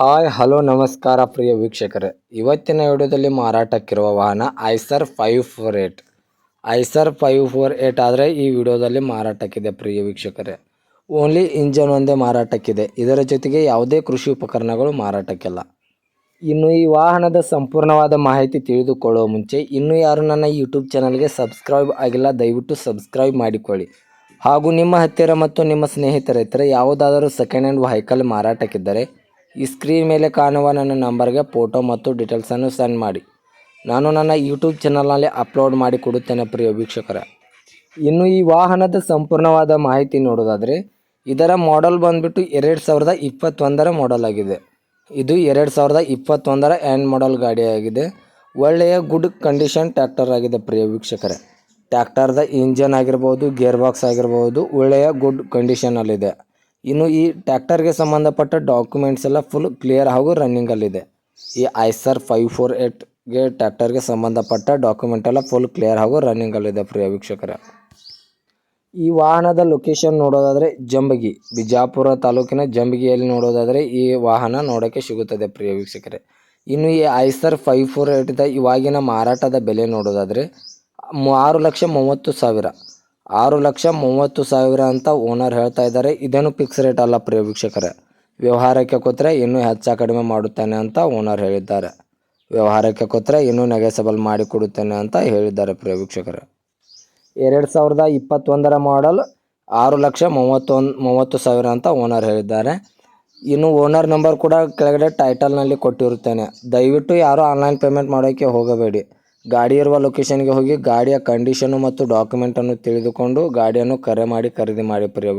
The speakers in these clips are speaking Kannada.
ಹಾಯ್, ಹಲೋ, ನಮಸ್ಕಾರ ಪ್ರಿಯ ವೀಕ್ಷಕರೇ. ಇವತ್ತಿನ ವಿಡಿಯೋದಲ್ಲಿ ಮಾರಾಟಕ್ಕಿರುವ ವಾಹನ Eicher five four eight Eicher five four eight ಆದರೆ ಈ ವಿಡಿಯೋದಲ್ಲಿ ಮಾರಾಟಕ್ಕಿದೆ ಪ್ರಿಯ ವೀಕ್ಷಕರೇ. ಓನ್ಲಿ ಇಂಜನ್ ಒಂದೇ ಮಾರಾಟಕ್ಕಿದೆ. ಇದರ ಜೊತೆಗೆ ಯಾವುದೇ ಕೃಷಿ ಉಪಕರಣಗಳು ಮಾರಾಟಕ್ಕಿಲ್ಲ. ಇನ್ನು ಈ ವಾಹನದ ಸಂಪೂರ್ಣವಾದ ಮಾಹಿತಿ ತಿಳಿದುಕೊಳ್ಳುವ ಮುಂಚೆ ಇನ್ನೂ ಯಾರು ನನ್ನ ಯೂಟ್ಯೂಬ್ ಚಾನಲ್ಗೆ ಸಬ್ಸ್ಕ್ರೈಬ್ ಆಗಿಲ್ಲ, ದಯವಿಟ್ಟು ಸಬ್ಸ್ಕ್ರೈಬ್ ಮಾಡಿಕೊಳ್ಳಿ. ಹಾಗೂ ನಿಮ್ಮ ಹತ್ತಿರ ಮತ್ತು ನಿಮ್ಮ ಸ್ನೇಹಿತರ ಹತ್ತಿರ ಯಾವುದಾದರೂ ಸೆಕೆಂಡ್ ಹ್ಯಾಂಡ್ ವೆಹಿಕಲ್ ಮಾರಾಟಕ್ಕಿದ್ದರೆ ಈ ಸ್ಕ್ರೀನ್ ಮೇಲೆ ಕಾಣುವ ನನ್ನ ನಂಬರ್ಗೆ ಫೋಟೋ ಮತ್ತು ಡೀಟೇಲ್ಸನ್ನು ಸೆಂಡ್ ಮಾಡಿ. ನಾನು ನನ್ನ ಯೂಟ್ಯೂಬ್ ಚಾನಲ್ನಲ್ಲಿ ಅಪ್ಲೋಡ್ ಮಾಡಿ ಕೊಡುತ್ತೇನೆ ಪ್ರಿಯ ವೀಕ್ಷಕರ. ಇನ್ನು ಈ ವಾಹನದ ಸಂಪೂರ್ಣವಾದ ಮಾಹಿತಿ ನೋಡೋದಾದರೆ, ಇದರ ಮಾಡೆಲ್ ಬಂದುಬಿಟ್ಟು ಎರಡು ಸಾವಿರದ ಇಪ್ಪತ್ತೊಂದರ ಮಾಡೆಲ್ ಆಗಿದೆ. ಇದು ಎರಡು ಸಾವಿರದ ಇಪ್ಪತ್ತೊಂದರ ಆ್ಯಂಡ್ ಮಾಡೆಲ್ ಗಾಡಿಯಾಗಿದೆ ಒಳ್ಳೆಯ ಗುಡ್ ಕಂಡೀಷನ್ ಟ್ಯಾಕ್ಟರ್ ಆಗಿದೆ ಪ್ರಿಯ ವೀಕ್ಷಕರೇ. ಟ್ಯಾಕ್ಟರ್ದ ಇಂಜನ್ ಆಗಿರ್ಬೋದು ಗೇರ್ ಬಾಕ್ಸ್ ಆಗಿರ್ಬೋದು, ಒಳ್ಳೆಯ ಗುಡ್ ಕಂಡೀಷನಲ್ಲಿದೆ ಇನ್ನು ಈ ಟ್ಯಾಕ್ಟರ್ಗೆ ಸಂಬಂಧಪಟ್ಟ ಡಾಕ್ಯುಮೆಂಟ್ಸ್ ಎಲ್ಲ ಫುಲ್ ಕ್ಲಿಯರ್ ಹಾಗೂ ರನ್ನಿಂಗಲ್ಲಿದೆ ಈ ಐಸರ್ ಫೈವ್ ಫೋರ್ ಏಟ್ಗೆ ಟ್ಯಾಕ್ಟರ್ಗೆ ಸಂಬಂಧಪಟ್ಟ ಡಾಕ್ಯುಮೆಂಟ್ ಎಲ್ಲ ಫುಲ್ ಕ್ಲಿಯರ್ ಹಾಗೂ ರನ್ನಿಂಗಲ್ಲಿದೆ ಪ್ರಿಯ ವೀಕ್ಷಕರ. ಈ ವಾಹನದ ಲೊಕೇಶನ್ ನೋಡೋದಾದರೆ ಜಂಬಗಿ, ಬಿಜಾಪುರ ತಾಲೂಕಿನ ಜಂಬಗಿಯಲ್ಲಿ ನೋಡೋದಾದರೆ ಈ ವಾಹನ ನೋಡೋಕ್ಕೆ ಸಿಗುತ್ತದೆ ಪ್ರಿಯ ವೀಕ್ಷಕರೇ. ಇನ್ನು ಈ ಐಸರ್ ಫೈವ್ ಫೋರ್ ಏಟ್ದ ಇವಾಗಿನ ಮಾರಾಟದ ಬೆಲೆ ನೋಡೋದಾದರೆ ಆರು ಲಕ್ಷ ಮೂವತ್ತು ಸಾವಿರ. ಆರು ಲಕ್ಷ ಮೂವತ್ತು ಸಾವಿರ ಅಂತ ಓನರ್ ಹೇಳ್ತಾ ಇದ್ದಾರೆ. ಇದೇನು ಫಿಕ್ಸ್ ರೇಟ್ ಅಲ್ಲ ಪ್ರಿಯ ವ್ಯವಹಾರಕ್ಕೆ ಕೂತ್ರೆ ಇನ್ನೂ ಹೆಚ್ಚು ಕಡಿಮೆ ಮಾಡುತ್ತೇನೆ ಅಂತ ಓನರ್ ಹೇಳಿದ್ದಾರೆ. ವ್ಯವಹಾರಕ್ಕೆ ಕೂತ್ರೆ ಇನ್ನೂ ನೆಗೆಸಬಲ್ ಮಾಡಿಕೊಡುತ್ತೇನೆ ಅಂತ ಹೇಳಿದ್ದಾರೆ ಪ್ರಿಯ ವೀಕ್ಷಕರೇ. ಎರಡು ಸಾವಿರದ ಇಪ್ಪತ್ತೊಂದರ ಮಾಡಲ್ ಆರು ಲಕ್ಷ ಮೂವತ್ತೊಂದು ಮೂವತ್ತು ಸಾವಿರ ಅಂತ ಓನರ್ ಹೇಳಿದ್ದಾರೆ. ಇನ್ನು ಓನರ್ ನಂಬರ್ ಕೂಡ ಕೆಳಗಡೆ ಟೈಟಲ್ನಲ್ಲಿ ಕೊಟ್ಟಿರುತ್ತೇನೆ. ದಯವಿಟ್ಟು ಯಾರೂ ಆನ್ಲೈನ್ ಪೇಮೆಂಟ್ ಮಾಡೋಕ್ಕೆ ಹೋಗಬೇಡಿ. ಗಾಡಿ ಇರುವ ಲೊಕೇಶನ್ಗೆ ಹೋಗಿ ಗಾಡಿಯ ಕಂಡೀಷನು ಮತ್ತು ಡಾಕ್ಯುಮೆಂಟನ್ನು ತಿಳಿದುಕೊಂಡು ಗಾಡಿಯನ್ನು ಕರೆ ಮಾಡಿ ಖರೀದಿ ಮಾಡಿ ಪ್ರಿಯ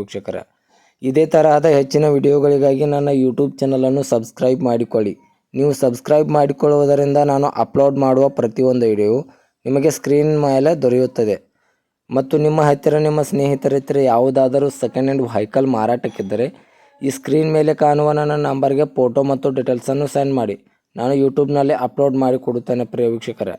ಇದೇ ತರಹದ ಹೆಚ್ಚಿನ ವಿಡಿಯೋಗಳಿಗಾಗಿ ನನ್ನ ಯೂಟ್ಯೂಬ್ ಚಾನಲನ್ನು ಸಬ್ಸ್ಕ್ರೈಬ್ ಮಾಡಿಕೊಳ್ಳಿ. ನೀವು ಸಬ್ಸ್ಕ್ರೈಬ್ ಮಾಡಿಕೊಳ್ಳುವುದರಿಂದ ನಾನು ಅಪ್ಲೋಡ್ ಮಾಡುವ ಪ್ರತಿಯೊಂದು ವಿಡಿಯೋ ನಿಮಗೆ ಸ್ಕ್ರೀನ್ ಮೇಲೆ ದೊರೆಯುತ್ತದೆ. ಮತ್ತು ನಿಮ್ಮ ಹತ್ತಿರ ನಿಮ್ಮ ಸ್ನೇಹಿತರ ಹತ್ತಿರ ಯಾವುದಾದರೂ ಸೆಕೆಂಡ್ ಹ್ಯಾಂಡ್ ವೆಹಿಕಲ್ ಮಾರಾಟಕ್ಕಿದ್ದರೆ ಈ ಸ್ಕ್ರೀನ್ ಮೇಲೆ ಕಾಣುವ ನನ್ನ ನಂಬರ್ಗೆ ಫೋಟೋ ಮತ್ತು ಡೀಟೇಲ್ಸನ್ನು ಸೆಂಡ್ ಮಾಡಿ. ನಾನು ಯೂಟ್ಯೂಬ್ನಲ್ಲಿ ಅಪ್ಲೋಡ್ ಮಾಡಿ ಕೊಡುತ್ತೇನೆ ಪ್ರಿಯ ವೀಕ್ಷಕರೇ.